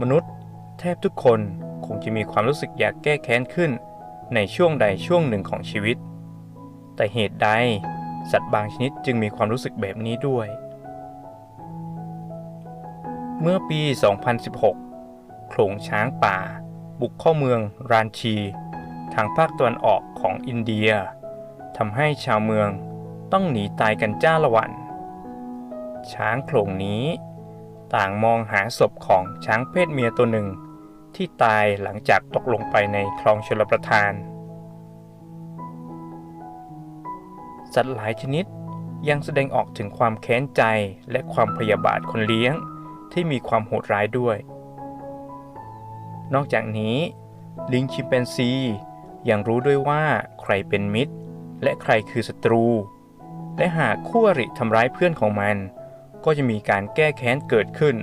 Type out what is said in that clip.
มนุษย์ แทบทุกคนคงจะมีความรู้สึกอยากแก้แค้นขึ้น ในช่วงใดช่วงหนึ่งของชีวิต แต่เหตุใดสัตว์บางชนิดจึงมีความรู้สึกแบบนี้ด้วย เมื่อปี 2016 โขลงช้างป่า บุกเข้าเมืองรานชี ทางภาคตะวันออกของอินเดียทำให้ชาวเมืองต้องหนีตายกันจ้าละวัน ช้างโขลงนี้ ต่างมองหาศพของช้างเพศเมียตัวหนึ่ง ที่ตายหลังจากตกลงไปในคลองชลประทาน สัตว์หลายชนิดยังแสดงออกถึงความแค้นใจและความพยาบาทคนเลี้ยงที่มีความโหดร้ายด้วย นอกจากนี้ ลิงชิมแปนซียังรู้ด้วยว่าใครเป็นมิตร และใครคือศัตรู และหากคู่อริทำร้ายเพื่อนของมัน ก็จะมีการแก้แค้นเกิดขึ้น